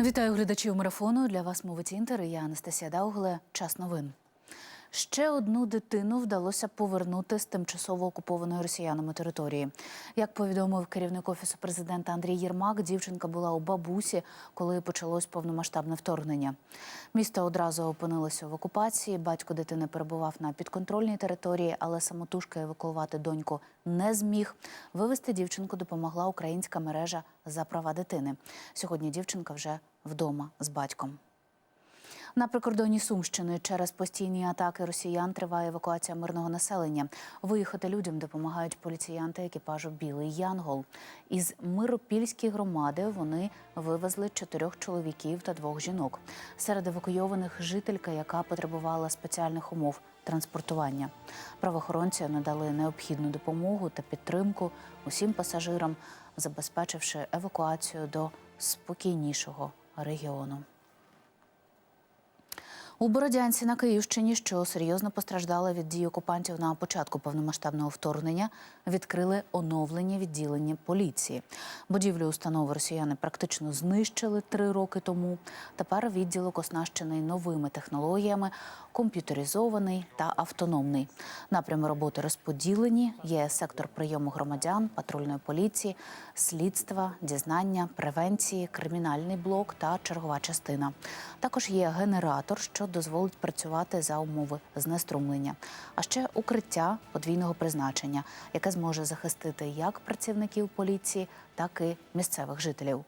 Вітаю глядачів марафону. Для вас мовить інтер. Я Анастасія Даугле. Час новин. Ще одну дитину вдалося повернути з тимчасово окупованої росіянами території. Як повідомив керівник офісу президента Андрій Єрмак, дівчинка була у бабусі, коли почалось повномасштабне вторгнення. Місто одразу опинилося в окупації. Батько дитини перебував на підконтрольній території, але самотужки евакуювати доньку не зміг. Вивезти дівчинку допомогла українська мережа за права дитини. Сьогодні дівчинка вже вдома з батьком. На прикордонні Сумщини через постійні атаки росіян триває евакуація мирного населення. Виїхати людям допомагають поліціянти екіпажу Білий Янгол. Із Миропільської громади вони вивезли чотирьох чоловіків та двох жінок. Серед евакуйованих жителька, яка потребувала спеціальних умов транспортування. Правоохоронці надали необхідну допомогу та підтримку усім пасажирам, забезпечивши евакуацію до спокійнішого регіону. У Бородянці на Київщині, що серйозно постраждала від дій окупантів на початку повномасштабного вторгнення, відкрили оновлення відділення поліції. Будівлю установи росіяни практично знищили три роки тому. Тепер відділок оснащений новими технологіями, комп'ютеризований та автономний. Напрями роботи розподілені. Є сектор прийому громадян, патрульної поліції, слідства, дізнання, превенції, кримінальний блок та чергова частина. Також є генератор, що дозволить працювати за умови знеструмлення, а ще укриття подвійного призначення, яке зможе захистити як працівників поліції, так і місцевих жителів.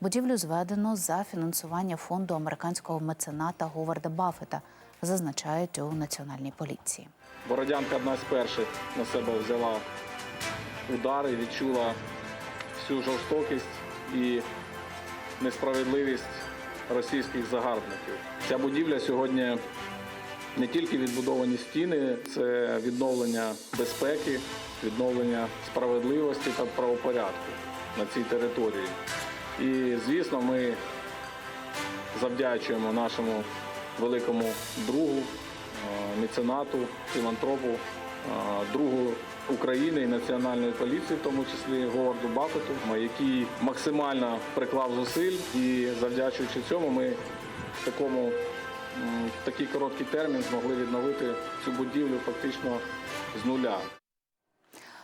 Будівлю зведено за фінансування фонду американського мецената Говарда Баффета, зазначають у національній поліції. Бородянка одна з перших на себе взяла удари, відчула всю жорстокість і несправедливість російських загарбників. Ця будівля сьогодні не тільки відбудовані стіни, це відновлення безпеки, відновлення справедливості та правопорядку на цій території. І, звісно, ми завдячуємо нашому великому другу, е, меценату, філантропу, е, другу України і національної поліції, в тому числі Говарду Баффету, який максимально приклав зусиль, і завдячуючи цьому, ми в такому в такий короткий термін змогли відновити цю будівлю фактично з нуля.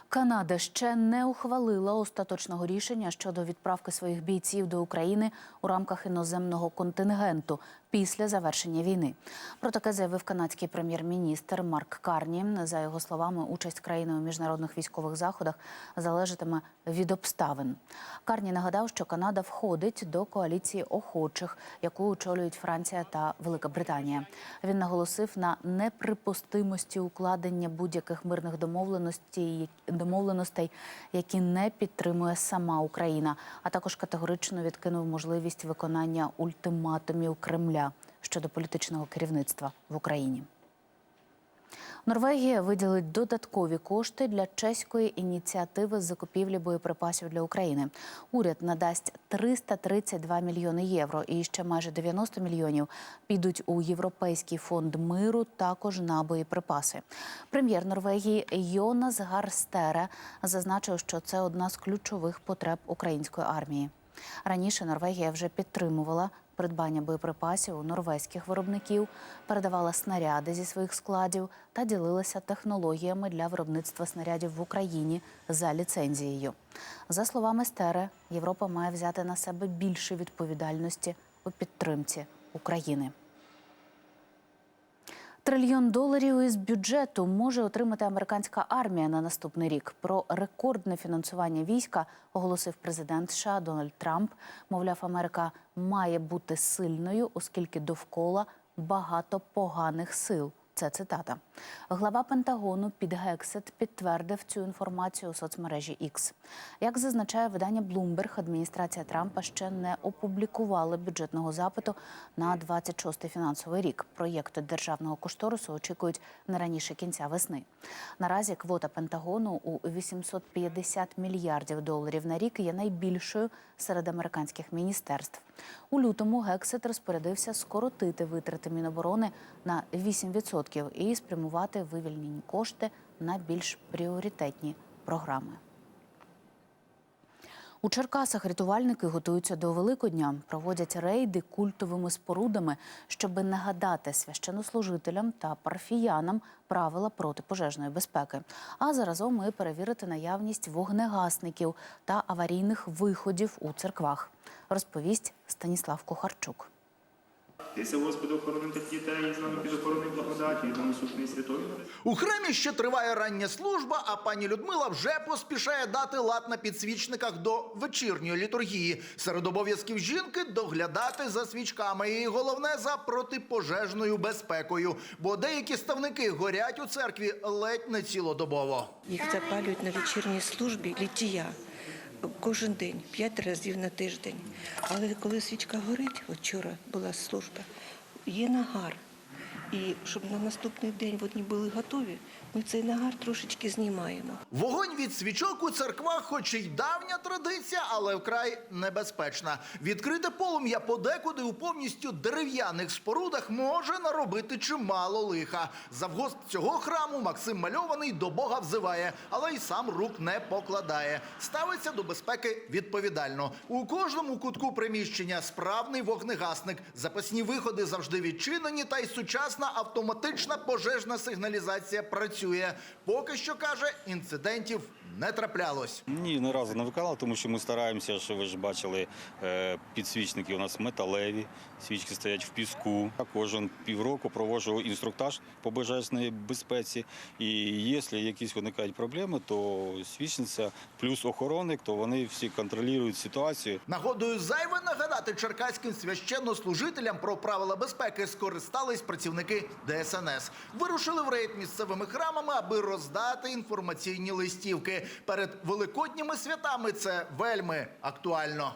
Канада ще не ухвалила остаточного рішення щодо відправки своїх бійців до України у рамках іноземного контингенту після завершення війни. Про таке заявив канадський прем'єр-міністр Марк Карні. За його словами, участь країни у міжнародних військових заходах залежатиме від обставин. Карні нагадав, що Канада входить до коаліції охочих, яку очолюють Франція та Велика Британія. Він наголосив на неприпустимості укладення будь-яких мирних домовленостей, домовленостей, які не підтримує сама Україна, а також категорично відкинув можливість виконання ультиматумів Кремля щодо політичного керівництва в Україні. Норвегія виділить додаткові кошти для чеської ініціативи з закупівлі боєприпасів для України. Уряд надасть 332 мільйони євро, і ще майже 90 мільйонів підуть у Європейський фонд миру, також на боєприпаси. Прем'єр Норвегії Йонас Гарстере зазначив, що це одна з ключових потреб української армії. Раніше Норвегія вже підтримувала придбання боєприпасів у норвезьких виробників, передавала снаряди зі своїх складів та ділилася технологіями для виробництва снарядів в Україні за ліцензією. За словами Стере, Європа має взяти на себе більше відповідальності у підтримці України. Трильйон доларів із бюджету може отримати американська армія на наступний рік. Про рекордне фінансування війська оголосив президент США Дональд Трамп. Мовляв, Америка має бути сильною, оскільки довкола багато поганих сил. Це цитата. Глава Пентагону Під Гексет підтвердив цю інформацію у соцмережі X. Як зазначає видання Bloomberg, адміністрація Трампа ще не опублікувала бюджетного запиту на 26-й фінансовий рік. Проєкти державного кошторису очікують не раніше кінця весни. Наразі квота Пентагону у 850 мільярдів доларів на рік є найбільшою серед американських міністерств. У лютому Гексет розпорядився скоротити витрати Міноборони на 8% і спрямувати вивільнені кошти на більш пріоритетні програми. У Черкасах рятувальники готуються до Великодня, проводять рейди культовими спорудами, щоби нагадати священнослужителям та парафіянам правила протипожежної безпеки, а заразом і перевірити наявність вогнегасників та аварійних виходів у церквах. Розповість Станіслав Кухарчук. Тися, Господи, охорони тих дітей, з нами під охороною благодаті, і до насушної святої. У храмі ще триває рання служба, а пані Людмила вже поспішає дати лад на підсвічниках до вечірньої літургії. Серед обов'язків жінки доглядати за свічками. І головне за протипожежною безпекою. Бо деякі ставники горять у церкві ледь не цілодобово. Їх запалюють на вечірній службі літія кожен день, п'ять разів на тиждень. Але коли свічка горить, от вчора була служба, є нагар. І щоб на наступний день вони були готові, ми цей нагар трошечки знімаємо. Вогонь від свічок у церквах, хоч і давня традиція, але вкрай небезпечна. Відкрите полум'я подекуди у повністю дерев'яних спорудах може наробити чимало лиха. Завгосп цього храму Максим Мальований до Бога взиває, але й сам рук не покладає. Ставиться до безпеки відповідально. У кожному кутку приміщення справний вогнегасник. Запасні виходи завжди відчинені, та й сучасна автоматична пожежна сигналізація працює. Поки що каже, інцидентів не траплялось. Ні, ні разу не виконали, тому що ми стараємося, що ви ж бачили, е, підсвічники у нас металеві, свічки стоять в піску. Я Кожен півроку проводжу інструктаж по пожежній безпеці. І якщо якісь виникають проблеми, то свічниця плюс охоронник, то вони всі контролюють ситуацію. Нагодою зайве нагадати черкаським священнослужителям про правила безпеки скористались працівники ДСНС. Вирушили в рейд місцевими храмами, аби роздати інформаційні листівки. Перед великодніми святами це вельми актуально.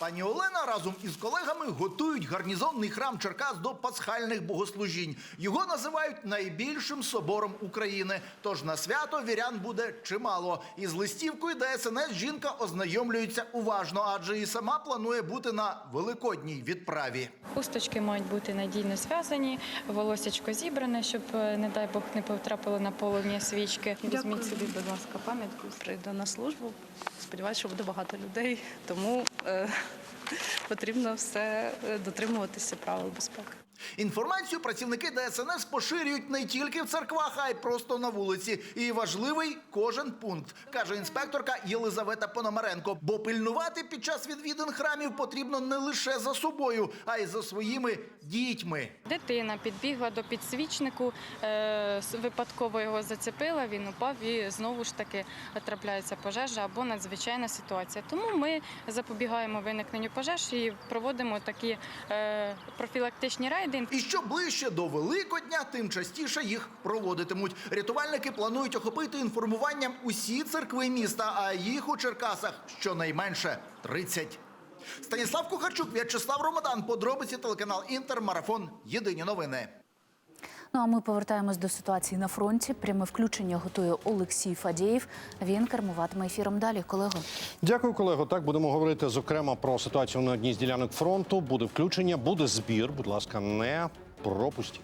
Пані Олена разом із колегами готують гарнізонний храм Черкас до пасхальних богослужінь. Його називають найбільшим собором України. Тож на свято вірян буде чимало. Із листівкою ДСНС жінка ознайомлюється уважно, адже і сама планує бути на великодній відправі. Хусточки мають бути надійно зв'язані, волосячко зібране, щоб, е, не дай Бог, не потрапило на полум'я свічки. Візьміть собі, будь ласка, пам'ятку. прийду на службу. Сподіваюся, що буде багато людей, тому потрібно все е, дотримуватися правил безпеки. Інформацію працівники ДСНС поширюють не тільки в церквах, а й просто на вулиці. І важливий кожен пункт, каже інспекторка Єлизавета Пономаренко. Бо пильнувати під час відвідин храмів потрібно не лише за собою, а й за своїми дітьми. Дитина підбігла до підсвічнику, е, випадково його зацепила, він упав і знову ж таки трапляється пожежа або надзвичайна ситуація. Тому ми запобігаємо виникненню пожеж і проводимо такі е, профілактичні рейди. І що ближче до Великодня, тим частіше їх проводитимуть. Рятувальники планують охопити інформуванням усі церкви міста, а їх у Черкасах щонайменше 30. Станіслав Кухарчук, В'ячеслав Ромадан. Подробиці телеканал Інтер. Марафон. Єдині новини. Ну а ми повертаємось до ситуації на фронті. Пряме включення готує Олексій Фадєєв. Він кермуватиме ефіром далі. Колего. Дякую, колего. Так будемо говорити зокрема про ситуацію на одній з ділянок фронту. Буде включення, буде збір. Будь ласка, не пропустіть.